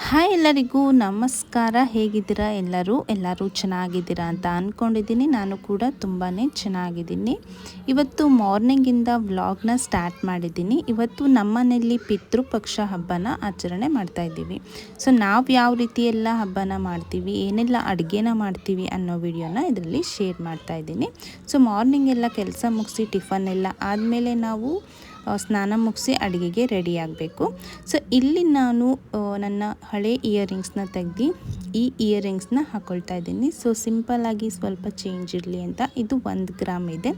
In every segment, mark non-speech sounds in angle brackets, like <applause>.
Hi ಎಲ್ಲರಿಗೂ ನಮಸ್ಕಾರ. ಹೇಗಿದ್ದೀರಾ? ಎಲ್ಲರೂ? ಎಲ್ಲರೂ ಚೆನ್ನಾಗಿದ್ದೀರಾ ಅಂತ ಅಂದ್ಕೊಂಡಿದ್ದೀನಿ ನಾನು ಕೂಡ ತುಂಬಾ ಚೆನ್ನಾಗಿದ್ದೀನಿ. ಇವತ್ತು ಮಾರ್ನಿಂಗಿಂದ ವ್ಲಾಗ್ನ ಸ್ಟಾರ್ಟ್ ಮಾಡಿದ್ದೀನಿ. ಇವತ್ತು ನಮ್ಮನೆಯಲ್ಲಿ ಪಿತೃಪಕ್ಷ ಹಬ್ಬನ ಆಚರಣೆ ಮಾಡ್ತಾ ಇದ್ದೀವಿ. ಸೊ, ನಾವು ಯಾವ ರೀತಿ ಎಲ್ಲ ಹಬ್ಬನ ಮಾಡ್ತೀವಿ, ಏನೆಲ್ಲ ಅಡುಗೆನ ಮಾಡ್ತೀವಿ ಅನ್ನೋ ವಿಡಿಯೋನ ಇದರಲ್ಲಿ ಶೇರ್ ಮಾಡ್ತಾ ಇದ್ದೀನಿ. ಸೊ ಮಾರ್ನಿಂಗ್ ಎಲ್ಲ ಕೆಲಸ ಮುಗಿಸಿ ಟಿಫನ್ ಎಲ್ಲ ಆದಮೇಲೆ ನಾವು ಸ್ನಾನ ಮುಗಿಸಿ ಅಡುಗೆಗೆ ರೆಡಿ ಆಗಬೇಕು. ಸೊ ಇಲ್ಲಿ ನಾನು ನನ್ನ ಹಳೆ ಇಯರಿಂಗ್ಸ್ನ ತೆಗ್ದು ಈ ಇಯರಿಂಗ್ಸ್ನ ಹಾಕ್ಕೊಳ್ತಾ ಇದ್ದೀನಿ. ಸೊ ಸಿಂಪಲ್ಲಾಗಿ ಸ್ವಲ್ಪ ಚೇಂಜ್ ಇರಲಿ ಅಂತ. ಇದು ಒಂದು ಗ್ರಾಮ್ ಇದೆ.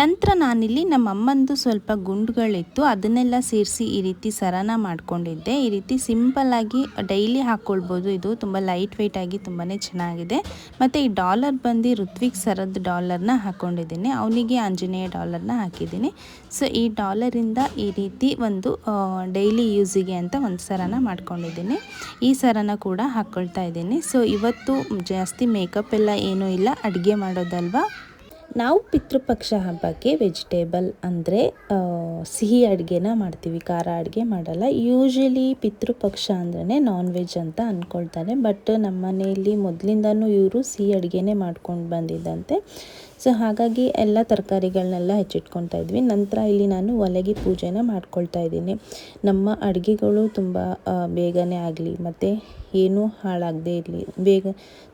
ನಂತರ ನಾನಿಲ್ಲಿ ನಮ್ಮ ಅಮ್ಮಂದು ಸ್ವಲ್ಪ ಗುಂಡುಗಳಿತ್ತು, ಅದನ್ನೆಲ್ಲ ಸೇರಿಸಿ ಈ ರೀತಿ ಸರನ ಮಾಡ್ಕೊಂಡಿದ್ದೆ. ಈ ರೀತಿ ಸಿಂಪಲ್ಲಾಗಿ ಡೈಲಿ ಹಾಕ್ಕೊಳ್ಬೋದು ಇದು ತುಂಬ ಲೈಟ್ ವೆಯ್ಟ್ ಆಗಿ ತುಂಬಾ ಚೆನ್ನಾಗಿದೆ. ಮತ್ತು ಈ ಡಾಲರ್ ಬಂದು ಋತ್ವಿಕ್ ಸರದ ಡಾಲರ್ನ ಹಾಕ್ಕೊಂಡಿದ್ದೀನಿ ಅವನಿಗೆ ಆಂಜನೇಯ ಡಾಲರ್ನ ಹಾಕಿದ್ದೀನಿ. ಸೊ, ಈ ಡಾಲರಿಂದ ಈ ರೀತಿ ಒಂದು ಡೈಲಿ ಯೂಸಿಗೆ ಅಂತ ಒಂದು ಸರನ ಮಾಡ್ಕೊಂಡಿದ್ದೀನಿ. ಈ ಸರನ ಕೂಡ ಹಾಕ್ಕೊಳ್ತಾ ಇದ್ದೀನಿ. ಸೊ, ಇವತ್ತು ಜಾಸ್ತಿ ಮೇಕಪ್ ಎಲ್ಲ ಏನೂ ಇಲ್ಲ. ಅಡುಗೆ ಮಾಡೋದಲ್ವಾ? ನಾವು ಪಿತೃಪಕ್ಷ ಹಬ್ಬಕ್ಕೆ ವೆಜಿಟೇಬಲ್ ಅಂದರೆ ಸಿಹಿ ಅಡುಗೆನ ಮಾಡ್ತೀವಿ, ಖಾರ ಅಡುಗೆ ಮಾಡಲ್ಲ. ಯೂಶ್ವಲಿ ಪಿತೃಪಕ್ಷ ಅಂದ್ರೆ ನಾನ್ ವೆಜ್ ಅಂತ ಅಂದ್ಕೊಳ್ತಾರೆ ಬಟ್ ನಮ್ಮ ಮನೆಯಲ್ಲಿ ಮೊದಲಿಂದನೂ ಇವರು ಸಿಹಿ ಅಡುಗೆನೇ ಮಾಡ್ಕೊಂಡು ಬಂದಿದ್ದಂತೆ. ಸೊ ಹಾಗಾಗಿ ಎಲ್ಲ ತರಕಾರಿಗಳನ್ನೆಲ್ಲ ಹೆಚ್ಚಿಟ್ಕೊತಾ ಇದ್ವಿ. ನಂತರ ಇಲ್ಲಿ ನಾನು ಒಲೆಗೆ ಪೂಜೆನ ಮಾಡ್ಕೊಳ್ತಾ ಇದ್ದೀನಿ. ನಮ್ಮ ಅಡುಗೆಗಳು ತುಂಬ ಬೇಗನೆ ಆಗಲಿ ಮತ್ತು ಏನೂ ಹಾಳಾಗದೇ ಇರಲಿ, ಬೇಗ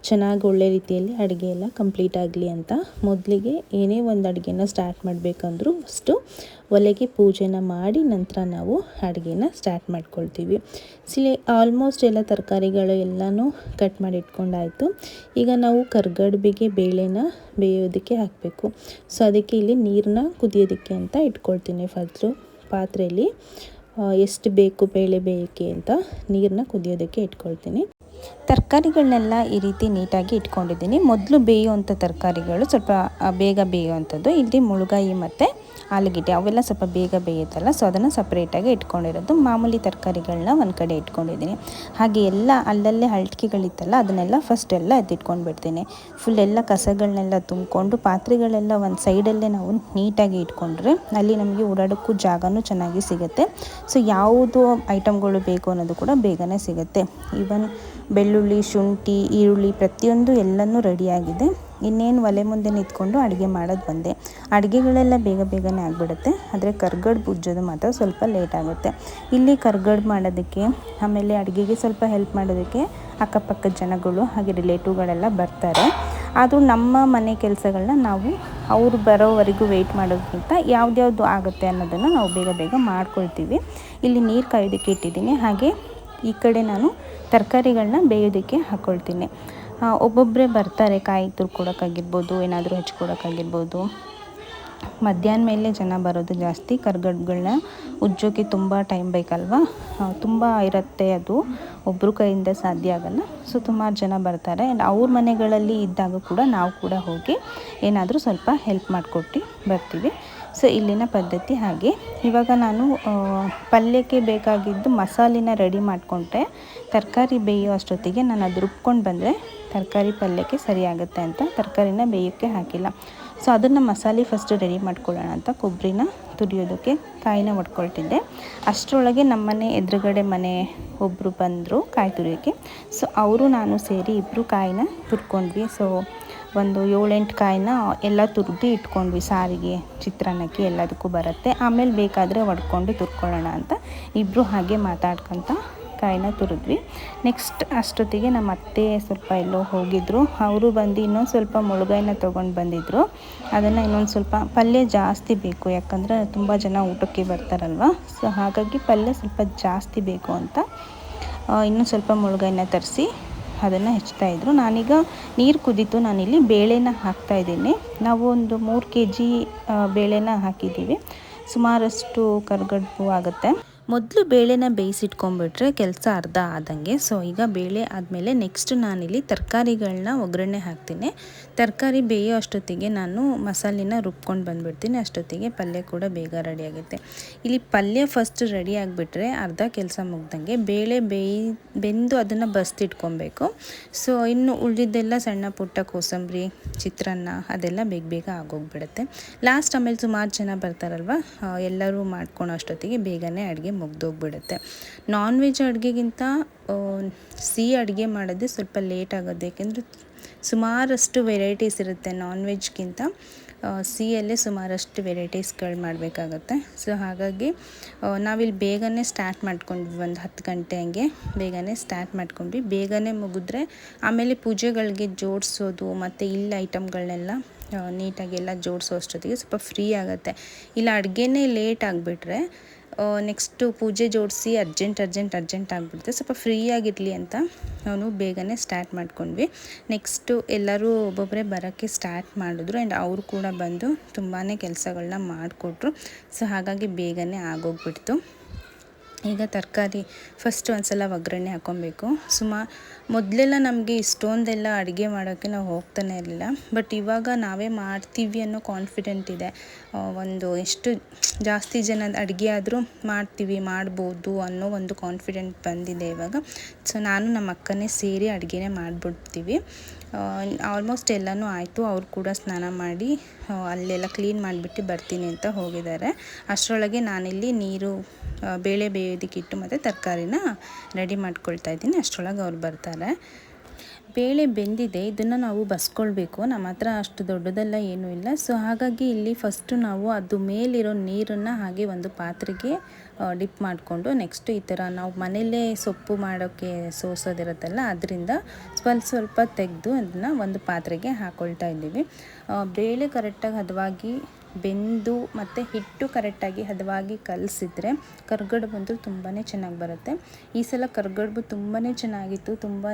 ಚೆನ್ನಾಗಿ ಒಳ್ಳೆ ರೀತಿಯಲ್ಲಿ ಅಡುಗೆ ಎಲ್ಲ ಕಂಪ್ಲೀಟ್ ಆಗಲಿ ಅಂತ ಮೊದಲಿಗೆ ಏನೇ ಒಂದು ಅಡುಗೆನ ಸ್ಟಾರ್ಟ್ ಮಾಡಬೇಕಂದ್ರೂ ಫಸ್ಟು ಒಲೆಗೆ ಪೂಜೆನ ಮಾಡಿ ನಂತರ ನಾವು ಅಡುಗೆನ ಸ್ಟಾರ್ಟ್ ಮಾಡ್ಕೊಳ್ತೀವಿ. ಸಿಲೆ ಆಲ್ಮೋಸ್ಟ್ ಎಲ್ಲ ತರಕಾರಿಗಳು ಎಲ್ಲನೂ ಕಟ್ ಮಾಡಿ ಇಟ್ಕೊಂಡಾಯಿತು. ಈಗ ನಾವು ಕರ್ಗಡ್ಬಿಗೆ ಬೇಳೆನ ಬೇಯೋದಕ್ಕೆ ಹಾಕಬೇಕು. ಸೊ ಅದಕ್ಕೆ ಇಲ್ಲಿ ನೀರನ್ನ ಕುದಿಯೋದಕ್ಕೆ ಅಂತ ಇಟ್ಕೊಳ್ತೀನಿ. ಫಸ್ಟು ಪಾತ್ರೆಯಲ್ಲಿ ಎಷ್ಟು ಬೇಕು ಬೇಳೆ ಬೇಯಕ್ಕೆ ಅಂತ ನೀರನ್ನ ಕುದಿಯೋದಕ್ಕೆ ಇಟ್ಕೊಳ್ತೀನಿ. ತರಕಾರಿಗಳನ್ನೆಲ್ಲ ಈ ರೀತಿ ನೀಟಾಗಿ ಇಟ್ಕೊಂಡಿದ್ದೀನಿ. ಮೊದಲು ಬೇಯುವಂಥ ತರಕಾರಿಗಳು ಸ್ವಲ್ಪ ಬೇಗ ಬೇಯುವಂಥದ್ದು ಇಲ್ಲಿ ಮುಳುಗಾಯಿ ಮತ್ತು ಆಲೂಗೆಡ್ಡೆ, ಅವೆಲ್ಲ ಸ್ವಲ್ಪ ಬೇಗ ಬೇಯುತ್ತಲ್ಲ, ಸೊ ಅದನ್ನು ಸಪ್ರೇಟಾಗಿ ಇಟ್ಕೊಂಡಿರೋದು. ಮಾಮೂಲಿ ತರಕಾರಿಗಳನ್ನ ಒಂದು ಕಡೆ ಇಟ್ಕೊಂಡಿದ್ದೀನಿ. ಹಾಗೆ ಎಲ್ಲ ಅಲ್ಲಲ್ಲೇ ಹಲ್ಟಿಗೆಗಳಿತ್ತಲ್ಲ ಅದನ್ನೆಲ್ಲ ಫಸ್ಟ್ ಎಲ್ಲ ಎತ್ತಿಟ್ಕೊಂಡು ಬಿಡ್ತೀನಿ ಫುಲ್ ಎಲ್ಲ ಕಸಗಳನ್ನೆಲ್ಲ ತುಂಬಿಕೊಂಡು, ಪಾತ್ರೆಗಳೆಲ್ಲ ಒಂದು ಸೈಡಲ್ಲೇ ನಾವು ನೀಟಾಗಿ ಇಟ್ಕೊಂಡ್ರೆ ಅಲ್ಲಿ ನಮಗೆ ಓಡಾಡೋಕ್ಕೂ ಜಾಗನೂ ಚೆನ್ನಾಗಿ ಸಿಗುತ್ತೆ. ಸೊ ಯಾವುದು ಐಟಮ್ಗಳು ಬೇಕು ಅನ್ನೋದು ಕೂಡ ಬೇಗನೆ ಸಿಗುತ್ತೆ. ಈವನ್ ಬೆಳ್ಳುಳ್ಳಿ, ಶುಂಠಿ, ಈರುಳ್ಳಿ ಪ್ರತಿಯೊಂದು ಎಲ್ಲನೂ ರೆಡಿಯಾಗಿದೆ. ಇನ್ನೇನು ಒಲೆ ಮುಂದೆ ನಿಂತ್ಕೊಂಡು ಅಡುಗೆ ಮಾಡೋದು ಬಂದೆ. ಅಡುಗೆಗಳೆಲ್ಲ ಬೇಗ ಬೇಗನೆ ಆಗಿಬಿಡುತ್ತೆ. ಆದರೆ ಕರ್ಗಡ್ ಬುಜ್ಜೋದು ಮಾತ್ರ ಸ್ವಲ್ಪ ಲೇಟ್ ಆಗುತ್ತೆ. ಇಲ್ಲಿ ಕರ್ಗಡ್ ಮಾಡೋದಕ್ಕೆ, ಆಮೇಲೆ ಅಡುಗೆಗೆ ಸ್ವಲ್ಪ ಹೆಲ್ಪ್ ಮಾಡೋದಕ್ಕೆ ಅಕ್ಕಪಕ್ಕದ ಜನಗಳು ಹಾಗೆ ರಿಲೇಟಿವ್ಗಳೆಲ್ಲ ಬರ್ತಾರೆ. ಆದರೂ ನಮ್ಮ ಮನೆ ಕೆಲಸಗಳನ್ನ ನಾವು ಅವ್ರು ಬರೋವರೆಗೂ ವೆಯ್ಟ್ ಮಾಡೋದಕ್ಕಿಂತ ಯಾವ್ದ್ಯಾವುದು ಆಗುತ್ತೆ ಅನ್ನೋದನ್ನು ನಾವು ಬೇಗ ಬೇಗ ಮಾಡ್ಕೊಳ್ತೀವಿ. ಇಲ್ಲಿ ನೀರು ಕಾಯೋದಕ್ಕೆ ಇಟ್ಟಿದ್ದೀನಿ. ಹಾಗೆ ಈ ಕಡೆ ನಾನು ತರಕಾರಿಗಳನ್ನ ಬೇಯೋದಕ್ಕೆ ಹಾಕ್ಕೊಳ್ತೀನಿ ಒಬ್ಬೊಬ್ಬರೇ ಬರ್ತಾರೆ, ಕಾಯಿ ತುರ್ಕೊಡೋಕ್ಕಾಗಿರ್ಬೋದು, ಏನಾದರೂ ಹಚ್ಕೊಡೋಕ್ಕಾಗಿರ್ಬೋದು. ಮಧ್ಯಾಹ್ನ ಮೇಲೆ ಜನ ಬರೋದು ಜಾಸ್ತಿ ಕರ್ಗಡ್ಗಳನ್ನ ಉಜ್ಜೋಕ್ಕೆ ತುಂಬ ಟೈಮ್ ಬೇಕಲ್ವಾ? ತುಂಬ ಇರುತ್ತೆ ಅದು. ಒಬ್ಬರು ಕೈಯಿಂದ ಸಾಧ್ಯ ಆಗಲ್ಲ. ಸೊ ಸುಮಾರು ಜನ ಬರ್ತಾರೆ. ಅವ್ರ ಮನೆಗಳಲ್ಲಿ ಇದ್ದಾಗ ಕೂಡ ನಾವು ಕೂಡ ಹೋಗಿ ಏನಾದರೂ ಸ್ವಲ್ಪ ಹೆಲ್ಪ್ ಮಾಡಿಕೊಟ್ಟು ಬರ್ತೀವಿ. ಸೊ, ಇಲ್ಲಿನ ಪದ್ಧತಿ ಹಾಗೆ. ಇವಾಗ ನಾನು ಪಲ್ಯಕ್ಕೆ ಬೇಕಾಗಿದ್ದು ಮಸಾಲಿನ ರೆಡಿ ಮಾಡಿಕೊಂಡ್ರೆ ತರಕಾರಿ ಬೇಯೋ ಅಷ್ಟೊತ್ತಿಗೆ ನಾನು ಅದು ರುಬ್ಕೊಂಡು ಬಂದರೆ ತರಕಾರಿ ಪಲ್ಯಕ್ಕೆ ಸರಿಯಾಗುತ್ತೆ ಅಂತ. ತರಕಾರಿನ ಬೇಯೋಕ್ಕೆ ಹಾಕಿಲ್ಲ. ಸೊ, ಅದನ್ನು ಮಸಾಲೆ ಫಸ್ಟ್ ರೆಡಿ ಮಾಡ್ಕೊಳ್ಳೋಣ ಅಂತ ಕೊಬ್ಬರಿನ ತುರಿಯೋದಕ್ಕೆ ಕಾಯಿನ ಒಡ್ಕೊಳ್ತಿದ್ದೆ. ಅಷ್ಟರೊಳಗೆ ನಮ್ಮನೆ ಎದುರುಗಡೆ ಮನೆ ಒಬ್ಬರು ಬಂದರು ಕಾಯಿ ತುರಿಯೋಕ್ಕೆ. ಸೊ, ಅವರು, ನಾನು ಸೇರಿ ಇಬ್ಬರು ಕಾಯಿನ ತುರ್ಕೊಂಡ್ವಿ. ಸೊ ಒಂದು ಏಳೆಂಟು ಕಾಯಿನ ಎಲ್ಲ ತುರಿದು ಇಟ್ಕೊಂಡ್ವಿ ಸಾರಿಗೆ ಚಿತ್ರಾನ್ನಕ್ಕೆ ಎಲ್ಲದಕ್ಕೂ ಬರುತ್ತೆ. ಆಮೇಲೆ ಬೇಕಾದರೆ ಒಡ್ಕೊಂಡು ತುರ್ಕೊಳ್ಳೋಣ ಅಂತ ಇಬ್ಬರು ಹಾಗೆ ಮಾತಾಡ್ಕೊತ ಕಾಯಿನ ತುರಿದ್ವಿ. ನೆಕ್ಸ್ಟ್ ಅಷ್ಟೊತ್ತಿಗೆ ನಮ್ಮ ಅತ್ತೆ ಸ್ವಲ್ಪ ಎಲ್ಲೋ ಹೋಗಿದ್ರು. ಅವರು ಬಂದು ಇನ್ನೊಂದು ಸ್ವಲ್ಪ ಮುಳುಗಾಯಿನ ತೊಗೊಂಡು ಬಂದಿದ್ದರು ಅದನ್ನು ಇನ್ನೊಂದು ಸ್ವಲ್ಪ ಪಲ್ಯ ಜಾಸ್ತಿ ಬೇಕು, ಯಾಕಂದರೆ ತುಂಬ ಜನ ಊಟಕ್ಕೆ ಬರ್ತಾರಲ್ವ? ಸೊ ಹಾಗಾಗಿ ಪಲ್ಯ ಸ್ವಲ್ಪ ಜಾಸ್ತಿ ಬೇಕು ಅಂತ ಇನ್ನೂ ಸ್ವಲ್ಪ ಮುಳುಗಾಯಿನ ತರಿಸಿ ಅದನ್ನು ಹೆಚ್ಚುತ್ತಾ ಇದ್ರು. ನಾನೀಗ ನೀರು ಕುದೀತು ನಾನಿಲ್ಲಿ ಬೇಳೆನ ಹಾಕ್ತಾ ಇದ್ದೀನಿ. ನಾವು ಒಂದು ಮೂರು ಕೆ ಜಿ ಬೇಳೆನ ಹಾಕಿದ್ದೀವಿ. ಸುಮಾರಷ್ಟು ಕರ್ಗಡ್ಬು ಆಗುತ್ತೆ. ಮೊದಲು ಬೇಳೆನ ಬೇಯಿಸಿಟ್ಕೊಂಡ್ಬಿಟ್ರೆ ಕೆಲಸ ಅರ್ಧ ಆದಂಗೆ. ಸೊ ಈಗ ಬೇಳೆ ಆದಮೇಲೆ ನೆಕ್ಸ್ಟ್ ನಾನಿಲ್ಲಿ ತರಕಾರಿಗಳನ್ನ ಒಗ್ಗರಣೆ ಹಾಕ್ತೀನಿ. ತರಕಾರಿ ಬೇಯೋ ಅಷ್ಟೊತ್ತಿಗೆ ನಾನು ಮಸಾಲಿನ ರುಬ್ಕೊಂಡು ಬಂದುಬಿಡ್ತೀನಿ. ಅಷ್ಟೊತ್ತಿಗೆ ಪಲ್ಯ ಕೂಡ ಬೇಗ ರೆಡಿ ಆಗುತ್ತೆ. ಇಲ್ಲಿ ಪಲ್ಯ ಫಸ್ಟ್ ರೆಡಿ ಆಗಿಬಿಟ್ರೆ ಅರ್ಧ ಕೆಲಸ ಮುಗ್ದಂಗೆ ಬೇಳೆ ಬೇಯಿ, ಬೆಂದು ಅದನ್ನು ಬಸ್ತಿಟ್ಕೊಬೇಕು. ಸೊ ಇನ್ನು ಉಳಿದಿದ್ದೆಲ್ಲ ಸಣ್ಣ ಪುಟ್ಟ ಕೋಸಂಬರಿ, ಚಿತ್ರಾನ್ನ ಅದೆಲ್ಲ ಬೇಗ ಬೇಗ ಆಗೋಗ್ಬಿಡುತ್ತೆ. ಲಾಸ್ಟ್ ಆಮೇಲೆ ಸುಮಾರು ಜನ ಬರ್ತಾರಲ್ವ? ಎಲ್ಲರೂ ಮಾಡ್ಕೊಳೋ ಅಷ್ಟೊತ್ತಿಗೆ ಬೇಗನೆ ಅಡುಗೆ ಮುಗ್ದೋಗ್ಬಿಡುತ್ತೆ. ನಾನ್ ವೆಜ್ ಅಡುಗೆಗಿಂತ ಸಿಹಿ ಅಡುಗೆ ಮಾಡೋದೇ ಸ್ವಲ್ಪ ಲೇಟ್ ಆಗೋದು. ಯಾಕೆಂದರೆ ಸುಮಾರಷ್ಟು ವೆರೈಟೀಸ್ ಇರುತ್ತೆ ನಾನ್ ವೆಜ್ಗಿಂತ ಸಿಹಿಯಲ್ಲೇ ಸುಮಾರಷ್ಟು ವೆರೈಟೀಸ್ಗಳು ಮಾಡಬೇಕಾಗತ್ತೆ. ಸೊ ಹಾಗಾಗಿ ನಾವಿಲ್ಲಿ ಬೇಗನೆ ಸ್ಟಾರ್ಟ್ ಮಾಡ್ಕೊಂಡ್ವಿ ಒಂದು ಹತ್ತು ಗಂಟೆ ಹಂಗೆ. ಬೇಗನೆ ಸ್ಟಾರ್ಟ್ ಮಾಡ್ಕೊಂಡ್ವಿ. ಬೇಗನೆ ಮುಗಿದ್ರೆ, ಆಮೇಲೆ ಪೂಜೆಗಳಿಗೆ ಜೋಡಿಸೋದು, ಮತ್ತು ಇಲ್ಲಿ ಐಟಮ್ಗಳನ್ನೆಲ್ಲ ನೀಟಾಗಿ ಎಲ್ಲ ಜೋಡಿಸೋ ಅಷ್ಟೊತ್ತಿಗೆ ಸ್ವಲ್ಪ ಫ್ರೀ ಆಗುತ್ತೆ. ಇಲ್ಲ, ಅಡುಗೆನೇ ಲೇಟ್ ಆಗಿಬಿಟ್ರೆ ನೆಕ್ಸ್ಟು ಪೂಜೆ ಜೋಡಿಸಿ ಅರ್ಜೆಂಟ್ ಅರ್ಜೆಂಟ್ ಅರ್ಜೆಂಟ್ ಆಗಿಬಿಡುತ್ತೆ. ಸ್ವಲ್ಪ ಫ್ರೀ ಆಗಿರಲಿ ಅಂತ ನಾನು ಬೇಗನೆ ಸ್ಟಾರ್ಟ್ ಮಾಡ್ಕೊಂಡ್ವಿ. ನೆಕ್ಸ್ಟು ಎಲ್ಲರೂ ಒಬ್ಬೊಬ್ಬರೇ ಬರೋಕ್ಕೆ ಸ್ಟಾರ್ಟ್ ಮಾಡಿದ್ರು ಆ್ಯಂಡ್ ಅವರು ಕೂಡ ಬಂದು ತುಂಬಾ ಕೆಲಸಗಳನ್ನ ಮಾಡಿಕೊಟ್ರು. ಸೊ ಹಾಗಾಗಿ ಬೇಗನೆ ಆಗೋಗ್ಬಿಡ್ತು. ಈಗ ತರಕಾರಿ ಫಸ್ಟ್ ಒಂದ್ಸಲ ಒಗ್ಗರಣೆ ಹಾಕ್ಕೊಬೇಕು ಸುಮಾ, ಮೊದಲೆಲ್ಲ ನಮಗೆ ಇಷ್ಟೊಂದೆಲ್ಲ ಅಡುಗೆ ಮಾಡೋಕ್ಕೆ ನಾವು ಹೋಗ್ತಾನೆ ಇರಲಿಲ್ಲ. ಬಟ್ ಇವಾಗ ನಾವೇ ಮಾಡ್ತೀವಿ ಅನ್ನೋ ಕಾನ್ಫಿಡೆಂಟ್ ಇದೆ. ಒಂದು ಎಷ್ಟು ಜಾಸ್ತಿ ಜನ ಅಡುಗೆ ಆದರೂ ಮಾಡ್ತೀವಿ, ಮಾಡ್ಬೋದು ಅನ್ನೋ ಒಂದು ಕಾನ್ಫಿಡೆಂಟ್ ಬಂದಿದೆ ಇವಾಗ. ಸೊ ನಾನು ನಮ್ಮ ಅಕ್ಕನೇ ಸೇರಿ ಅಡುಗೆನೇ ಮಾಡಿಬಿಡ್ತೀವಿ. ಆಲ್ಮೋಸ್ಟ್ ಎಲ್ಲನೂ ಆಯಿತು. ಅವ್ರು ಕೂಡ ಸ್ನಾನ ಮಾಡಿ ಅಲ್ಲೆಲ್ಲ ಕ್ಲೀನ್ ಮಾಡಿಬಿಟ್ಟು ಬರ್ತೀನಿ ಅಂತ ಹೋಗಿದ್ದಾರೆ. ಅಷ್ಟರೊಳಗೆ ನಾನಿಲ್ಲಿ ನೀರು ಬೇಳೆ ಬೇಯೋದಕ್ಕಿಟ್ಟು ಮತ್ತು ತರಕಾರಿನ ರೆಡಿ ಮಾಡ್ಕೊಳ್ತಾ ಇದ್ದೀನಿ. ಅಷ್ಟರೊಳಗೆ ಅವ್ರು ಬರ್ತಾರೆ. ಬೇಳೆ ಬೆಂದಿದೆ, ಇದನ್ನು ನಾವು ಬಸ್ಕೊಳ್ಬೇಕು. ನಮ್ಮ ಹತ್ರ ಅಷ್ಟು ದೊಡ್ಡದೆಲ್ಲ ಏನೂ ಇಲ್ಲ. ಸೊ ಹಾಗಾಗಿ ಇಲ್ಲಿ ಫಸ್ಟು ನಾವು ಅದು ಮೇಲಿರೋ ನೀರನ್ನು ಹಾಗೆ ಒಂದು ಪಾತ್ರೆಗೆ ಡಿಪ್ ಮಾಡಿಕೊಂಡು ನೆಕ್ಸ್ಟ್ ಈ ಥರ ನಾವು ಮನೆಯಲ್ಲೇ ಸೊಪ್ಪು ಮಾಡೋಕ್ಕೆ ಸೋಸೋದಿರುತ್ತಲ್ಲ, ಅದರಿಂದ ಸ್ವಲ್ಪ ಸ್ವಲ್ಪ ತೆಗೆದು ಅದನ್ನು ಒಂದು ಪಾತ್ರೆಗೆ ಹಾಕ್ಕೊಳ್ತಾ ಇದ್ದೀವಿ. ಬೇಳೆ ಕರೆಕ್ಟಾಗಿ ಹದವಾಗಿ ಬೆಂದು ಮತ್ತು ಹಿಟ್ಟು ಕರೆಕ್ಟಾಗಿ ಹದವಾಗಿ ಕಲಸಿದ್ರೆ ಕರ್ಗಡ್ಬು ಅಂತೂ ತುಂಬಾ ಚೆನ್ನಾಗಿ ಬರುತ್ತೆ. ಈ ಸಲ ಕರ್ಗಡ್ಬು ತುಂಬಾ ಚೆನ್ನಾಗಿತ್ತು ತುಂಬಾ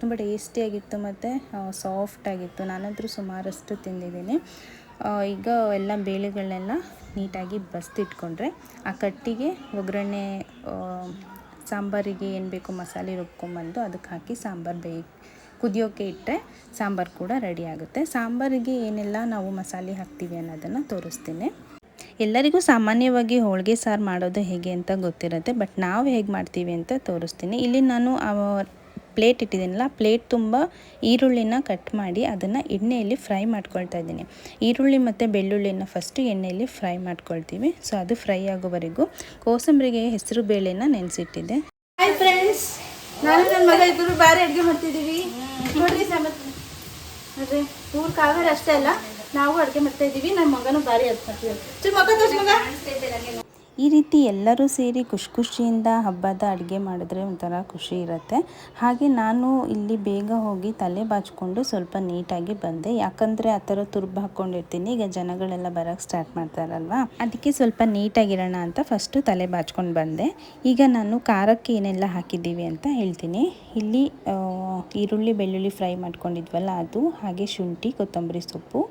ತುಂಬ ಟೇಸ್ಟಿಯಾಗಿತ್ತು ಮತ್ತು ಸಾಫ್ಟಾಗಿತ್ತು ನಾನಂತರೂ ಸುಮಾರಷ್ಟು ತಿಂದಿದ್ದೀನಿ. ಈಗ ಎಲ್ಲ ಬೇಳೆಗಳನ್ನೆಲ್ಲ ನೀಟಾಗಿ ಬಸ್ತಿಟ್ಕೊಂಡ್ರೆ ಆ ಕಟ್ಟಿಗೆ, ಒಗ್ಗರಣೆ ಸಾಂಬಾರಿಗೆ ಏನು ಬೇಕು ಮಸಾಲೆ ರುಬ್ಕೊಂಬಂದು ಅದಕ್ಕೆ ಹಾಕಿ ಸಾಂಬಾರು ಬೇಯ, ಕುದಿಯೋಕೆ ಇಟ್ಟರೆ ಸಾಂಬಾರು ಕೂಡ ರೆಡಿ ಆಗುತ್ತೆ. ಸಾಂಬಾರಿಗೆ ಏನೆಲ್ಲ ನಾವು ಮಸಾಲೆ ಹಾಕ್ತೀವಿ ಅನ್ನೋದನ್ನು ತೋರಿಸ್ತೀನಿ. ಎಲ್ಲರಿಗೂ ಸಾಮಾನ್ಯವಾಗಿ ಹೋಳಿಗೆ ಸಾರು ಮಾಡೋದು ಹೇಗೆ ಅಂತ ಗೊತ್ತಿರುತ್ತೆ, ಬಟ್ ನಾವು ಹೇಗೆ ಮಾಡ್ತೀವಿ ಅಂತ ತೋರಿಸ್ತೀನಿ. ಇಲ್ಲಿ ನಾನು ಪ್ಲೇಟ್ ಇಟ್ಟಿದ್ದೀನಲ್ಲ, ಪ್ಲೇಟ್ ತುಂಬ ಈರುಳ್ಳಿನ ಕಟ್ ಮಾಡಿ ಅದನ್ನು ಎಣ್ಣೆಯಲ್ಲಿ ಫ್ರೈ ಮಾಡ್ಕೊಳ್ತಾ ಇದ್ದೀನಿ. ಈರುಳ್ಳಿ ಮತ್ತು ಬೆಳ್ಳುಳ್ಳಿನ ಫಸ್ಟು ಎಣ್ಣೆಯಲ್ಲಿ ಫ್ರೈ ಮಾಡ್ಕೊಳ್ತೀವಿ. ಸೊ ಅದು ಫ್ರೈ ಆಗೋವರೆಗೂ ಕೋಸಂಬರಿಗೆ ಹೆಸರು ಬೇಳೆನ ನೆನೆಸಿಟ್ಟಿದ್ದೆ. ಹಾಯ್ ಫ್ರೆಂಡ್ಸ್ ನಾನು ನನ್ನ ಮಗ ಇಬ್ಬರು ಬಾರಿ ಅಡುಗೆ ಮಾಡ್ತಿದ್ದೀವಿ. ಸಮತ್. ಊರು ಕಾವೇರಿ ಅಷ್ಟೇ ಅಲ್ಲ, ನಾವು ಅಡುಗೆ ಮಾಡ್ತಾ ಇದ್ದೀವಿ. ನನ್ನ ಮಗನೂ ಬಾರಿ ಅಡುಗೆ ಮಾಡ್ತೀವಿ ಮಗ. ಈ ರೀತಿ ಎಲ್ಲರೂ ಸೇರಿ ಖುಷಿ ಖುಷಿಯಿಂದ ಹಬ್ಬದ ಅಡುಗೆ ಮಾಡಿದ್ರೆ ಒಂಥರ ಖುಷಿ ಇರುತ್ತೆ. ಹಾಗೆ ನಾನು ಇಲ್ಲಿ ಬೇಗ ಹೋಗಿ ತಲೆ ಬಾಚ್ಕೊಂಡು ಸ್ವಲ್ಪ ನೀಟಾಗಿ ಬಂದೆ. ಯಾಕಂದರೆ ಆ ಥರ ತುರ್ಬು ಹಾಕ್ಕೊಂಡಿರ್ತೀನಿ. ಈಗ ಜನಗಳೆಲ್ಲ ಬರೋಕ್ಕೆ ಸ್ಟಾರ್ಟ್ ಮಾಡ್ತಾರಲ್ವಾ? ಅದಕ್ಕೆ ಸ್ವಲ್ಪ ನೀಟಾಗಿರೋಣ ಅಂತ ಫಸ್ಟು ತಲೆ ಬಾಚ್ಕೊಂಡು ಬಂದೆ. ಈಗ ನಾನು ಖಾರಕ್ಕೆ ಏನೆಲ್ಲ ಹಾಕಿದ್ದೀವಿ ಅಂತ ಹೇಳ್ತೀನಿ. ಇಲ್ಲಿ ಈರುಳ್ಳಿ, ಬೆಳ್ಳುಳ್ಳಿ ಫ್ರೈ ಮಾಡ್ಕೊಂಡಿದ್ವಲ್ಲ ಅದು, ಹಾಗೆ ಶುಂಠಿ, ಕೊತ್ತಂಬರಿ ಸೊಪ್ಪು.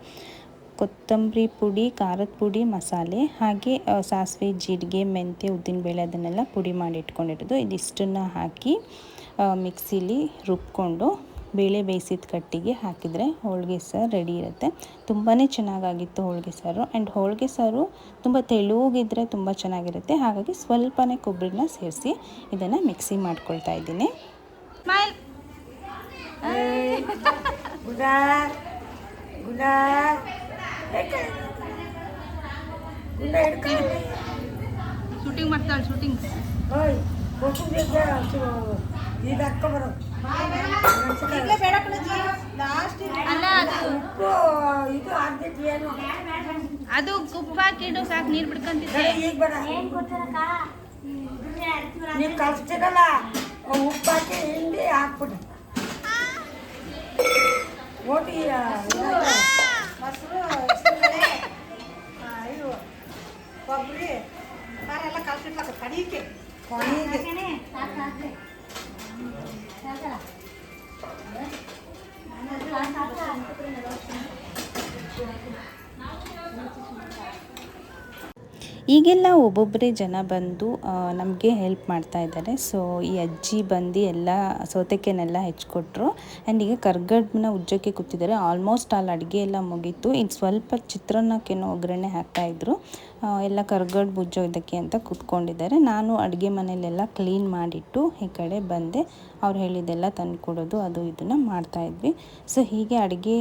ಕೊತ್ತಂಬರಿ ಪುಡಿ ಖಾರದ ಪುಡಿ ಮಸಾಲೆ ಹಾಗೆ ಸಾಸಿವೆ ಜೀರಿಗೆ ಮೆಂತ್ಯ ಉದ್ದಿನಬೇಳೆ ಅದನ್ನೆಲ್ಲ ಪುಡಿ ಮಾಡಿ ಇಟ್ಕೊಂಡಿರೋದು. ಇದಿಷ್ಟನ್ನು ಹಾಕಿ ಮಿಕ್ಸಿಲಿ ರುಬ್ಕೊಂಡು ಬೇಳೆ ಬೇಯಿಸಿದ ಕಟ್ಟಿಗೆ ಹಾಕಿದರೆ ಹೋಳಿಗೆ ಸಾರು ರೆಡಿ ಇರುತ್ತೆ. ತುಂಬಾ ಚೆನ್ನಾಗಾಗಿತ್ತು ಹೋಳಿಗೆ ಸಾರು. ಆ್ಯಂಡ್ ಹೋಳಿಗೆ ಸಾರು ತುಂಬ ತೆಳುಗಿದ್ರೆ ತುಂಬ ಚೆನ್ನಾಗಿರುತ್ತೆ. ಹಾಗಾಗಿ ಸ್ವಲ್ಪನೇ ಕೊಬ್ಬರಿನ ಸೇರಿಸಿ ಇದನ್ನು ಮಿಕ್ಸಿ ಮಾಡ್ಕೊಳ್ತಾ ಇದ್ದೀನಿ. ಗುಡ ಗುಡಾ ಶೂಟಿಂಗ್ ಮಾಡ್ತಾಳೆ ಶೂಟಿಂಗ್ ಅದು ಉಪ್ಪು ಇದು ಹಾಕ್ದಿತ್ತು ಏನು? ಅದು ಉಪ್ಪು ಹಾಕಿಡು ಸಾಕು ನೀರು ಬಿಡ್ಕೊಂತಿದ್ದೆ. ನೀವು ಕಲ್ಸ್ತಿರಲ್ಲ ಉಪ್ಪು ಹಾಕಿ ಹಿಂಡಿ ಹಾಕ್ಬಿಡಿ. ಓಟಿ <laughs> ಕೊಬ್ಬರಿ ಕೊನೆಗೆ ಈಗೆಲ್ಲ ಒಬ್ಬೊಬ್ಬರೇ ಜನ ಬಂದು ನಮಗೆ ಹೆಲ್ಪ್ ಮಾಡ್ತಾ ಇದ್ದಾರೆ. ಸೊ ಈ ಅಜ್ಜಿ ಬಂದು ಎಲ್ಲ ಸೌತೆಕೇನೆಲ್ಲ ಹೆಚ್ಕೊಟ್ರು. ಆ್ಯಂಡ್ ಈಗ ಕರ್ಗಡ್ನ ಉಜ್ಜೋಕ್ಕೆ ಕೂತಿದ್ದಾರೆ. ಆಲ್ಮೋಸ್ಟ್ ಅಲ್ಲಿ ಅಡುಗೆ ಎಲ್ಲ ಮುಗೀತು. ಇನ್ನು ಸ್ವಲ್ಪ ಚಿತ್ರಾನ್ನಕ್ಕೇನೋ ಒಗ್ಗರಣೆ ಹಾಕ್ತಾಯಿದ್ರು ಎಲ್ಲ ಬುಜ್ಜೋ ಉಜ್ಜೋದಕ್ಕೆ ಅಂತ ಕೂತ್ಕೊಂಡಿದ್ದಾರೆ. ನಾನು ಅಡುಗೆ ಮನೆಯಲ್ಲೆಲ್ಲ ಕ್ಲೀನ್ ಮಾಡಿಟ್ಟು ಈ ಕಡೆ ಬಂದೆ. ಅವ್ರು ಹೇಳಿದ್ದೆಲ್ಲ ತಂದು ಕೊಡೋದು, ಅದು ಇದನ್ನು ಮಾಡ್ತಾಯಿದ್ವಿ ಸೊ ಹೀಗೆ ಅಡುಗೆ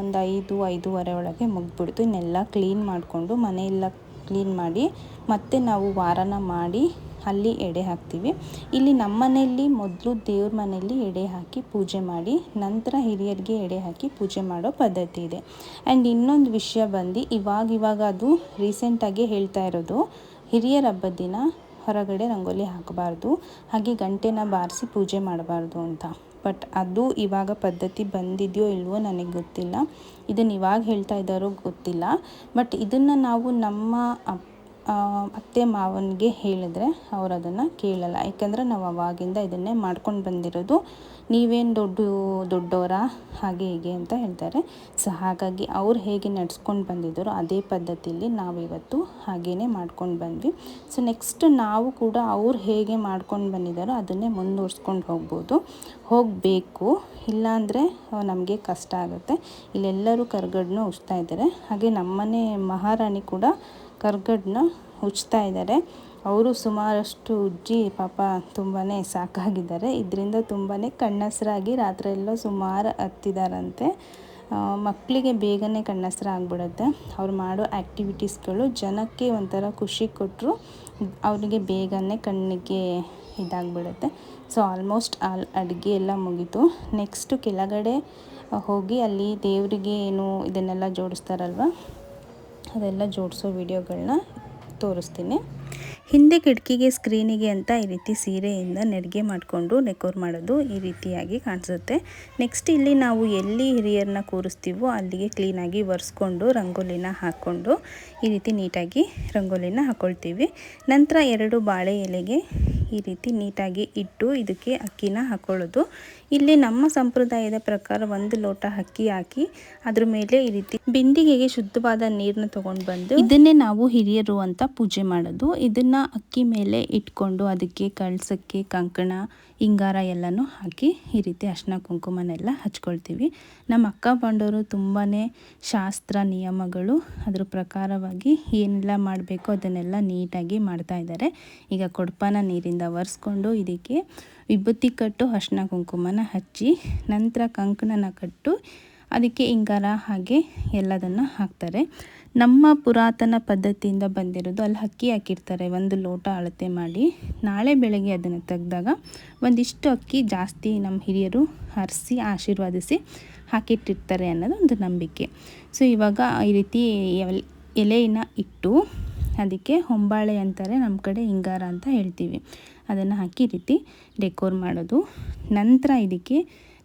ಒಂದು ಐದು, ಐದೂವರೆ ಒಳಗೆ ಮುಗಿದ್ಬಿಡ್ತು. ಇನ್ನೆಲ್ಲ ಕ್ಲೀನ್ ಮಾಡಿಕೊಂಡು ಮನೆಯೆಲ್ಲ ಕ್ಲೀನ್ ಮಾಡಿ ಮತ್ತೆ ನಾವು ವಾರನ ಮಾಡಿ ಅಲ್ಲಿ ಎಡೆ ಹಾಕ್ತೀವಿ. ಇಲ್ಲಿ ನಮ್ಮ ಮನೆಯಲ್ಲಿ ಮೊದಲು ದೇವ್ರ ಮನೆಯಲ್ಲಿ ಎಡೆ ಹಾಕಿ ಪೂಜೆ ಮಾಡಿ, ನಂತರ ಹಿರಿಯರಿಗೆ ಎಡೆ ಹಾಕಿ ಪೂಜೆ ಮಾಡೋ ಪದ್ಧತಿ ಇದೆ. ಆ್ಯಂಡ್ ಇನ್ನೊಂದು ವಿಷಯ ಬಂದು ಇವಾಗ ಇವಾಗ ಅದು ರೀಸೆಂಟಾಗಿ ಹೇಳ್ತಾ ಇರೋದು, ಹಿರಿಯರ ಹಬ್ಬದ ದಿನ ಹೊರಗಡೆ ರಂಗೋಲಿ ಹಾಕಬಾರ್ದು, ಹಾಗೆ ಗಂಟೆನ ಬಾರಿಸಿ ಪೂಜೆ ಮಾಡಬಾರ್ದು ಅಂತ. ಬಟ್ ಅದು ಇವಾಗ ಪದ್ಧತಿ ಬಂದಿದೆಯೋ ಇಲ್ವೋ ನನಗೆ ಗೊತ್ತಿಲ್ಲ. ಇದನ್ನು ಇವಾಗ ಹೇಳ್ತಾ ಇದ್ದಾರೋ ಗೊತ್ತಿಲ್ಲ. ಬಟ್ ಇದನ್ನು ನಾವು ನಮ್ಮ ಅತ್ತೆ ಮಾವನಿಗೆ ಹೇಳಿದ್ರೆ ಅವ್ರು ಅದನ್ನು ಕೇಳಲ್ಲ. ಯಾಕಂದರೆ ನಾವು ಅವಾಗಿಂದ ಇದನ್ನೇ ಮಾಡ್ಕೊಂಡು ಬಂದಿರೋದು. ನೀವೇನು ದೊಡ್ಡ ದೊಡ್ಡವರ ಹಾಗೆ ಹೀಗೆ ಅಂತ ಹೇಳ್ತಾರೆ. ಸೊ, ಹಾಗಾಗಿ ಅವ್ರು ಹೇಗೆ ನಡ್ಸ್ಕೊಂಡು ಬಂದಿದ್ದಾರೋ ಅದೇ ಪದ್ಧತಿಯಲ್ಲಿ ನಾವಿವತ್ತು ಹಾಗೇ ಮಾಡ್ಕೊಂಡು ಬಂದ್ವಿ. ಸೊ ನೆಕ್ಸ್ಟ್ ನಾವು ಕೂಡ ಅವ್ರು ಹೇಗೆ ಮಾಡ್ಕೊಂಡು ಬಂದಿದ್ದಾರೋ ಅದನ್ನೇ ಮುಂದುವರ್ಸ್ಕೊಂಡು ಹೋಗ್ಬೋದು. ಹೋಗಬೇಕು. ಇಲ್ಲಾಂದರೆ ನಮಗೆ ಕಷ್ಟ ಆಗುತ್ತೆ. ಇಲ್ಲೆಲ್ಲರೂ ಕರ್ಗಡ್ನೂ ಉಜ್ತಾ ಇದ್ದಾರೆ. ಹಾಗೆ ನಮ್ಮನೆ ಮಹಾರಾಣಿ ಕೂಡ ಕರ್ಗಡ್ನ ಉಜ್ತಾ ಇದ್ದಾರೆ. ಅವರು ಸುಮಾರಷ್ಟು ಉಜ್ಜಿ, ಪಾಪ ತುಂಬಾ ಸಾಕಾಗಿದ್ದಾರೆ. ಇದರಿಂದ ತುಂಬಾ ಕಣ್ಣಸರಾಗಿ ರಾತ್ರಿ ಎಲ್ಲ ಸುಮಾರು ಹತ್ತಿದಾರಂತೆ. ಮಕ್ಕಳಿಗೆ ಬೇಗನೆ ಕಣ್ಣಸರ ಆಗಿಬಿಡುತ್ತೆ. ಅವ್ರು ಮಾಡೋ ಆ್ಯಕ್ಟಿವಿಟೀಸ್ಗಳು ಜನಕ್ಕೆ ಒಂಥರ ಖುಷಿ ಕೊಟ್ಟರು ಅವರಿಗೆ ಬೇಗನೆ ಕಣ್ಣಿಗೆ ಇದಾಗ್ಬಿಡುತ್ತೆ. ಸೊ, ಆಲ್ಮೋಸ್ಟ್ ಆಲ್ ಅಡುಗೆ ಎಲ್ಲ ಮುಗೀತು. ನೆಕ್ಸ್ಟು ಕೆಳಗಡೆ ಹೋಗಿ ಅಲ್ಲಿ ದೇವರಿಗೆ ಏನು ಇದನ್ನೆಲ್ಲ ಜೋಡಿಸ್ತಾರಲ್ವ? ಅದೆಲ್ಲ ಜೋಡಿಸೋ ವಿಡಿಯೋಗಳನ್ನ ತೋರಿಸ್ತೀನಿ. ಹಿಂದೆ ಕಿಟಕಿಗೆ, ಸ್ಕ್ರೀನಿಗೆ ಅಂತ ಈ ರೀತಿ ಸೀರೆಯಿಂದ ನೆಡಿಗೆ ಮಾಡಿಕೊಂಡು ನೆಕೋರ್ ಮಾಡೋದು ಈ ರೀತಿಯಾಗಿ ಕಾಣಿಸುತ್ತೆ. ನೆಕ್ಸ್ಟ್ ಇಲ್ಲಿ ನಾವು ಎಲ್ಲಿ ಹಿರಿಯರನ್ನ ಕೂರಿಸ್ತೀವೋ ಅಲ್ಲಿಗೆ ಕ್ಲೀನಾಗಿ ಒರೆಸ್ಕೊಂಡು ರಂಗೋಲಿನ ಹಾಕ್ಕೊಂಡು ಈ ರೀತಿ ನೀಟಾಗಿ ರಂಗೋಲಿನ ಹಾಕ್ಕೊಳ್ತೀವಿ ನಂತರ ಎರಡು ಬಾಳೆ ಎಲೆಗೆ ಈ ರೀತಿ ನೀಟಾಗಿ ಇಟ್ಟು ಇದಕ್ಕೆ ಅಕ್ಕಿನ ಹಾಕೊಳ್ಳೋದು. ಇಲ್ಲಿ ನಮ್ಮ ಸಂಪ್ರದಾಯದ ಪ್ರಕಾರ ಒಂದು ಲೋಟ ಅಕ್ಕಿ ಹಾಕಿ ಅದ್ರ ಮೇಲೆ ಈ ರೀತಿ ಬಿಂದಿಗೆಗೆ ಶುದ್ಧವಾದ ನೀರನ್ನ ತಗೊಂಡು ಬಂದು ಇದನ್ನೇ ನಾವು ಹಿರಿಯರು ಅಂತ ಪೂಜೆ ಮಾಡೋದು. ಇದನ್ನ ಅಕ್ಕಿ ಮೇಲೆ ಇಟ್ಕೊಂಡು ಅದಕ್ಕೆ ಕಳ್ಸಕ್ಕೆ ಕಂಕಣ, ಇಂಗಾರ ಎಲ್ಲನೂ ಹಾಕಿ ಈ ರೀತಿ ಅರ್ಶಿನ ಕುಂಕುಮನೆಲ್ಲ ಹಚ್ಕೊಳ್ತೀವಿ. ನಮ್ಮ ಅಕ್ಕ ಬಂಡವರು ತುಂಬಾ ಶಾಸ್ತ್ರ ನಿಯಮಗಳು. ಅದ್ರ ಪ್ರಕಾರವಾಗಿ ಏನೆಲ್ಲ ಮಾಡಬೇಕು ಅದನ್ನೆಲ್ಲ ನೀಟಾಗಿ ಮಾಡ್ತಾ ಇದ್ದಾರೆ. ಈಗ ಕೊಡಪಾನ ನೀರಿಂದ ಒರೆಸ್ಕೊಂಡು ಇದಕ್ಕೆ ವಿಭೂತಿ ಕಟ್ಟು ಅರ್ಶಿನ ಕುಂಕುಮನ ಹಚ್ಚಿ, ನಂತರ ಕಂಕಣನ ಕಟ್ಟು, ಅದಕ್ಕೆ ಇಂಗಾರ ಹಾಗೆ ಎಲ್ಲದನ್ನು ಹಾಕ್ತಾರೆ. ನಮ್ಮ ಪುರಾತನ ಪದ್ಧತಿಯಿಂದ ಬಂದಿರೋದು ಅಲ್ಲಿ ಅಕ್ಕಿ ಹಾಕಿರ್ತಾರೆ, ಒಂದು ಲೋಟ ಅಳತೆ ಮಾಡಿ. ನಾಳೆ ಬೆಳಗ್ಗೆ ಅದನ್ನು ತೆಗೆದಾಗ ಒಂದಿಷ್ಟು ಅಕ್ಕಿ ಜಾಸ್ತಿ ನಮ್ಮ ಹಿರಿಯರು ಹರಿಸಿ ಆಶೀರ್ವಾದಿಸಿ ಹಾಕಿಟ್ಟಿರ್ತಾರೆ ಅನ್ನೋದು ಒಂದು ನಂಬಿಕೆ. ಸೊ ಇವಾಗ ಈ ರೀತಿ ಎಲ್- ಎಲೆಯನ್ನು ಇಟ್ಟು ಅದಕ್ಕೆ ಹೊಂಬಾಳೆ ಅಂತಾರೆ ನಮ್ಮ ಕಡೆ ಹಿಂಗಾರ ಅಂತ ಹೇಳ್ತೀವಿ. ಅದನ್ನು ಹಾಕಿ ರೀತಿ ಡೆಕೋರ್ ಮಾಡೋದು. ನಂತರ ಇದಕ್ಕೆ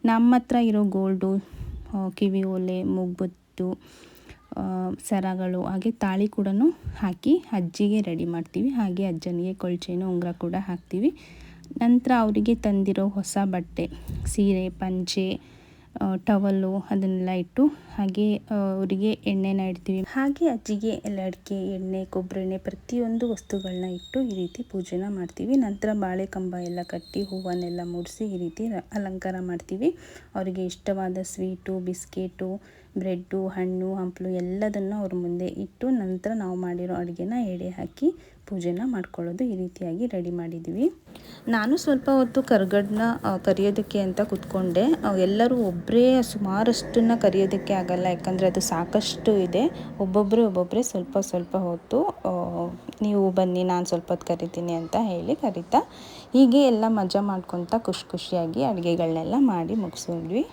ನಮ್ಮ ಹತ್ರ ಇರೋ ಗೋಲ್ಡು ಕಿವಿ ಓಲೆ, ಮುಗ್ಬತ್ತು ಸರಗಳು, ಹಾಗೆ ತಾಳಿ ಕೂಡ ಹಾಕಿ ಅಜ್ಜಿಗೆ ರೆಡಿ ಮಾಡ್ತೀವಿ. ಹಾಗೆ ಅಜ್ಜನಿಗೆ ಕೊಳ್ಚೆನೂ, ಉಂಗುರ ಕೂಡ ಹಾಕ್ತೀವಿ. ನಂತರ ಅವರಿಗೆ ತಂದಿರೋ ಹೊಸ ಬಟ್ಟೆ, ಸೀರೆ, ಪಂಚೆ ಟವಲ್ಲು ಅದನ್ನೆಲ್ಲ ಇಟ್ಟು ಹಾಗೆ ಅವರಿಗೆ ಎಣ್ಣೆನ ಇಡ್ತೀವಿ. ಹಾಗೆ ಅಜ್ಜಿಗೆ ಎಲ್ಲ ಅಡಿಕೆ, ಎಣ್ಣೆ ಕೊಬ್ಬರೆಣ್ಣೆ ಪ್ರತಿಯೊಂದು ವಸ್ತುಗಳನ್ನ ಇಟ್ಟು ಈ ರೀತಿ ಪೂಜೆನ ಮಾಡ್ತೀವಿ. ನಂತರ ಬಾಳೆ ಕಂಬ ಎಲ್ಲ ಕಟ್ಟಿ ಹೂವನ್ನೆಲ್ಲ ಮುಡಿಸಿ ಈ ರೀತಿ ಅಲಂಕಾರ ಮಾಡ್ತೀವಿ. ಅವರಿಗೆ ಇಷ್ಟವಾದ ಸ್ವೀಟು ಬಿಸ್ಕೆಟು ಬ್ರೆಡ್ಡು, ಹಣ್ಣು, ಹಂಪಲು ಎಲ್ಲದನ್ನು ಅವ್ರ ಮುಂದೆ ಇಟ್ಟು ನಂತರ ನಾವು ಮಾಡಿರೋ ಅಡುಗೆನ ಎಡೆ ಹಾಕಿ ಪೂಜೆನ ಮಾಡ್ಕೊಳ್ಳೋದು ಈ ರೀತಿಯಾಗಿ ರೆಡಿ ಮಾಡಿದ್ದೀವಿ. ನಾನು ಸ್ವಲ್ಪ ಹೊತ್ತು ಕರ್ಗಡ್ನ ಕರಿಯೋದಕ್ಕೆ ಅಂತ ಕೂತ್ಕೊಂಡೆ. ಎಲ್ಲರೂ ಒಬ್ಬರೇ ಸುಮಾರಷ್ಟನ್ನು ಕರಿಯೋದಕ್ಕೆ ಆಗಲ್ಲ, ಯಾಕಂದರೆ ಅದು ಸಾಕಷ್ಟು ಇದೆ. ಒಬ್ಬೊಬ್ಬರೇ ಒಬ್ಬೊಬ್ಬರೇ ಸ್ವಲ್ಪ ಸ್ವಲ್ಪ ಹೊತ್ತು ನೀವು ಬನ್ನಿ, ನಾನು ಸ್ವಲ್ಪ ಹೊತ್ತು ಕರಿತೀನಿ ಅಂತ ಹೇಳಿ ಕರಿತಾ, ಹೀಗೆ ಎಲ್ಲ ಮಜಾ ಮಾಡ್ಕೊತ ಖುಷಿ ಖುಷಿಯಾಗಿ ಅಡುಗೆಗಳನ್ನೆಲ್ಲ ಮಾಡಿ ಮುಗಿಸಿದ್ವಿ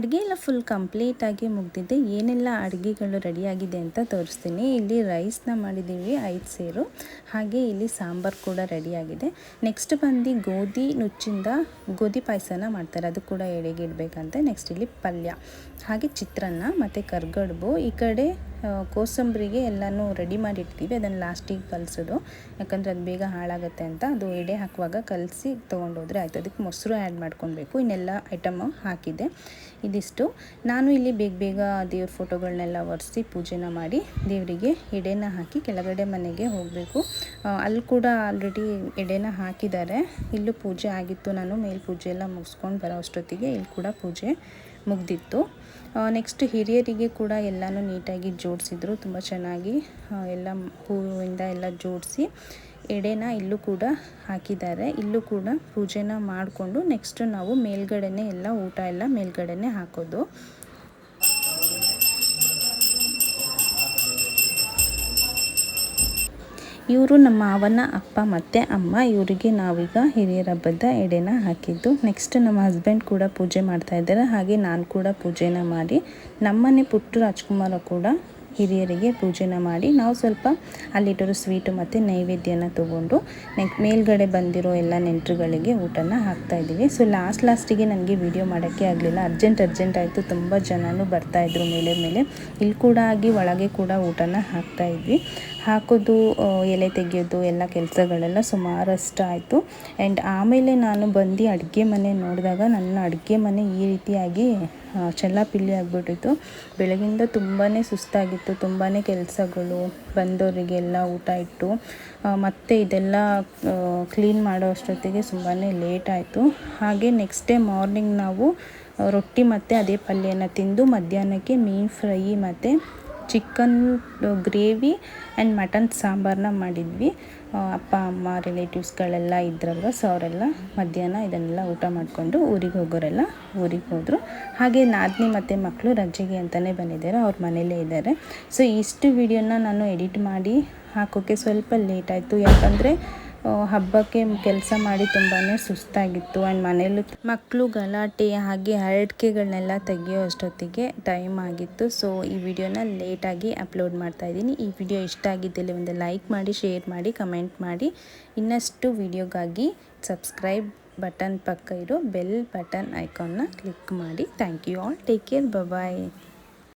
ಅಡುಗೆ ಎಲ್ಲ ಫುಲ್ ಕಂಪ್ಲೀಟಾಗಿ ಮುಗ್ದಿದೆ. ಏನೆಲ್ಲ ಅಡುಗೆಗಳು ರೆಡಿಯಾಗಿದೆ ಅಂತ ತೋರಿಸ್ತೀನಿ. ಇಲ್ಲಿ ರೈಸ್ನ ಮಾಡಿದ್ದೀವಿ, ಐದು ಸೇರು. ಹಾಗೆ ಇಲ್ಲಿ ಸಾಂಬಾರು ಕೂಡ ರೆಡಿಯಾಗಿದೆ ನೆಕ್ಸ್ಟ್ ಬಂದು ಗೋಧಿ ನುಚ್ಚಿಂದ ಗೋಧಿ ಪಾಯಸನ ಮಾಡ್ತಾರೆ. ಅದು ಕೂಡ ಎಡೆಗೆ ಇಡಬೇಕಂತೆ. ನೆಕ್ಸ್ಟ್ ಇಲ್ಲಿ ಪಲ್ಯ. ಹಾಗೆ ಚಿತ್ರಾನ್ನ, ಮತ್ತು ಕರ್ಗಡ್ಬು. ಈ ಕಡೆ ಕೋಸಂಬರಿಗೆ ಎಲ್ಲನೂ ರೆಡಿ ಮಾಡಿ ಇಡ್ತೀವಿ ಅದನ್ನು ಲಾಸ್ಟಿಗೆ ಕಲಿಸೋದು. ಯಾಕಂದರೆ ಅದು ಬೇಗ ಹಾಳಾಗುತ್ತೆ ಅಂತ, ಅದು ಎಡೆ ಹಾಕುವಾಗ ಕಲಸಿ ತೊಗೊಂಡೋದ್ರೆ ಆಯ್ತು. ಅದಕ್ಕೆ ಮೊಸರು ಆ್ಯಡ್ ಮಾಡ್ಕೊಳ್ಬೇಕು ಇನ್ನೆಲ್ಲ ಐಟಮ್ ಹಾಕಿದೆ ಇದಿಷ್ಟು. ನಾನು ಇಲ್ಲಿ ಬೇಗ ಬೇಗ ದೇವ್ರ ಫೋಟೋಗಳನ್ನೆಲ್ಲ ಒರೆಸಿ ಪೂಜೆನ ಮಾಡಿ ದೇವರಿಗೆ ಎಡೆನ ಹಾಕಿ ಕೆಳಗಡೆ ಮನೆಗೆ ಹೋಗಬೇಕು. ಅಲ್ಲಿ ಕೂಡ ಆಲ್ರೆಡಿ ಎಡೆನ ಹಾಕಿದ್ದಾರೆ. ಇಲ್ಲೂ ಪೂಜೆ ಆಗಿತ್ತು. ನಾನು ಮೇಲ್ ಪೂಜೆ ಎಲ್ಲ ಮುಗಿಸ್ಕೊಂಡು ಬರೋ ಅಷ್ಟೊತ್ತಿಗೆ ಇಲ್ಲಿ ಕೂಡ ಪೂಜೆ ಮುಗ್ದಿತ್ತು. ನೆಕ್ಸ್ಟ್ ಹಿರಿಯರಿಗೆ ಕೂಡ ಎಲ್ಲನೂ ನೀಟಾಗಿ ಜೋಡಿಸಿದ್ರು. ತುಂಬ ಚೆನ್ನಾಗಿ ಎಲ್ಲ ಹೂವಿಂದ ಎಲ್ಲ ಜೋಡಿಸಿ ಎಡೆನ ಇಲ್ಲೂ ಕೂಡ ಹಾಕಿದ್ದಾರೆ. ಇಲ್ಲೂ ಕೂಡ ಪೂಜೆನ ಮಾಡಿಕೊಂಡು ನೆಕ್ಸ್ಟು ನಾವು ಮೇಲ್ಗಡೆನೇ ಎಲ್ಲ ಊಟ ಎಲ್ಲ ಮೇಲ್ಗಡೆನೇ ಹಾಕೋದು. ಇವರು ನಮ್ಮ ಮಾವನ ಅಪ್ಪ ಮತ್ತು ಅಮ್ಮ. ಇವರಿಗೆ ನಾವೀಗ ಹಿರಿಯರ ಹಬ್ಬದ ಎಡೆನ ಹಾಕಿದ್ದು. ನೆಕ್ಸ್ಟ್ ನಮ್ಮ ಹಸ್ಬೆಂಡ್ ಕೂಡ ಪೂಜೆ ಮಾಡ್ತಾ ಇದ್ದಾರೆ. ಹಾಗೆ ನಾನು ಕೂಡ ಪೂಜೆನ ಮಾಡಿ, ನಮ್ಮನೆ ಪುಟ್ಟು ರಾಜ್ಕುಮಾರ ಕೂಡ ಹಿರಿಯರಿಗೆ ಪೂಜೆನ ಮಾಡಿ, ನಾವು ಸ್ವಲ್ಪ ಅಲ್ಲಿಟ್ಟರು ಸ್ವೀಟು ಮತ್ತು ನೈವೇದ್ಯನ ತೊಗೊಂಡು, ನೆಕ್, ಮೇಲ್ಗಡೆ ಬಂದಿರೋ ಎಲ್ಲ ನೆಂಟರುಗಳಿಗೆ ಊಟನ ಹಾಕ್ತಾ ಇದ್ದೀವಿ. ಸೊ ಲಾಸ್ಟ್ ಲಾಸ್ಟಿಗೆ ನನಗೆ ವಿಡಿಯೋ ಮಾಡೋಕ್ಕೆ ಆಗಲಿಲ್ಲ. ಅರ್ಜೆಂಟ್ ಅರ್ಜೆಂಟ್ ಆಯಿತು. ತುಂಬ ಜನನೂ ಬರ್ತಾಯಿದ್ರು ಮೇಲೆ ಮೇಲೆ. ಇಲ್ಲಿ ಕೂಡ ಆಗಿ ಒಳಗೆ ಕೂಡ ಊಟನ ಹಾಕ್ತಾ ಇದ್ವಿ. ಹಾಕೋದು ಎಲೆ ತೆಗೆಯೋದು ಎಲ್ಲ ಕೆಲಸಗಳೆಲ್ಲ ಸುಮಾರಷ್ಟು ಆಯಿತು ಆ್ಯಂಡ್ ಆಮೇಲೆ ನಾನು ಬಂದು ಅಡುಗೆ ಮನೆ ನೋಡಿದಾಗ ನನ್ನ ಅಡುಗೆ ಮನೆ ಈ ರೀತಿಯಾಗಿ ಚೆಲ್ಲ ಚೆಲ್ಲಾಪಿಲ್ಲಿ ಆಗಿಬಿಟ್ಟಿತ್ತು. ಬೆಳಗಿಂದ ತುಂಬಾ ಸುಸ್ತಾಗಿತ್ತು ತುಂಬಾ ಕೆಲಸಗಳು ಬಂದವರಿಗೆಲ್ಲ ಊಟ ಇಟ್ಟು ಮತ್ತೆ ಇದೆಲ್ಲ ಕ್ಲೀನ್ ಮಾಡೋ ಅಷ್ಟೊತ್ತಿಗೆ ತುಂಬಾ ಲೇಟ್ ಆಯಿತು ಹಾಗೆ ನೆಕ್ಸ್ಟ್ ಡೇ ಮಾರ್ನಿಂಗ್ ನಾವು ರೊಟ್ಟಿ ಮತ್ತು ಅದೇ ಪಲ್ಯನ ತಿಂದು ಮಧ್ಯಾಹ್ನಕ್ಕೆ ಮೀನು ಫ್ರೈ ಮತ್ತು ಚಿಕನ್ ಗ್ರೇವಿ ಆ್ಯಂಡ್ ಮಟನ್ ಸಾಂಬಾರನ್ನ ಮಾಡಿದ್ವಿ. ಅಪ್ಪ, ಅಮ್ಮ ರಿಲೇಟಿವ್ಸ್ಗಳೆಲ್ಲ ಇದ್ರಲ್ವ ಸೊ ಅವರೆಲ್ಲ ಮಧ್ಯಾಹ್ನ ಇದನ್ನೆಲ್ಲ ಊಟ ಮಾಡಿಕೊಂಡು ಊರಿಗೆ ಹೋಗೋರೆಲ್ಲ ಊರಿಗೆ ಹೋದರು. ಹಾಗೆ ನಾದಿನಿ ಮತ್ತು ಮಕ್ಕಳು ರಜೆಗೆ ಅಂತಲೇ ಬಂದಿದ್ದಾರೆ, ಅವ್ರ ಮನೇಲೇ ಇದ್ದಾರೆ. ಸೊ ಇಷ್ಟು ವಿಡಿಯೋನ ನಾನು ಎಡಿಟ್ ಮಾಡಿ ಹಾಕೋಕ್ಕೆ ಸ್ವಲ್ಪ ಲೇಟ್ ಆಯಿತು. ಯಾಕಂದರೆ ಹಬ್ಬಕ್ಕೆ ಕೆಲಸ ಮಾಡಿ ತುಂಬಾ ಸುಸ್ತಾಗಿತ್ತು. ಆ್ಯಂಡ್ ಮನೇಲಿ ಮಕ್ಕಳು ಗಲಾಟೆ ಹಾಗೆ ಹರಡಿಕೆಗಳನ್ನೆಲ್ಲ ತೆಗೆಯೋ ಅಷ್ಟೊತ್ತಿಗೆ ಟೈಮ್ ಆಗಿತ್ತು. ಸೊ ಈ ವಿಡಿಯೋನ ಲೇಟಾಗಿ ಅಪ್ಲೋಡ್ ಮಾಡ್ತಾ ಇದ್ದೀನಿ. ಈ ವಿಡಿಯೋ ಇಷ್ಟ ಆಗಿದ್ದಲ್ಲಿ ಒಂದು ಲೈಕ್ ಮಾಡಿ ಶೇರ್ ಮಾಡಿ ಕಮೆಂಟ್ ಮಾಡಿ. ಇನ್ನಷ್ಟು ವಿಡಿಯೋಗಾಗಿ ಸಬ್ಸ್ಕ್ರೈಬ್ ಬಟನ್ ಪಕ್ಕ ಇರೋ ಬೆಲ್ ಬಟನ್ ಐಕಾನ್ನ ಕ್ಲಿಕ್ ಮಾಡಿ. Thank you all take care bye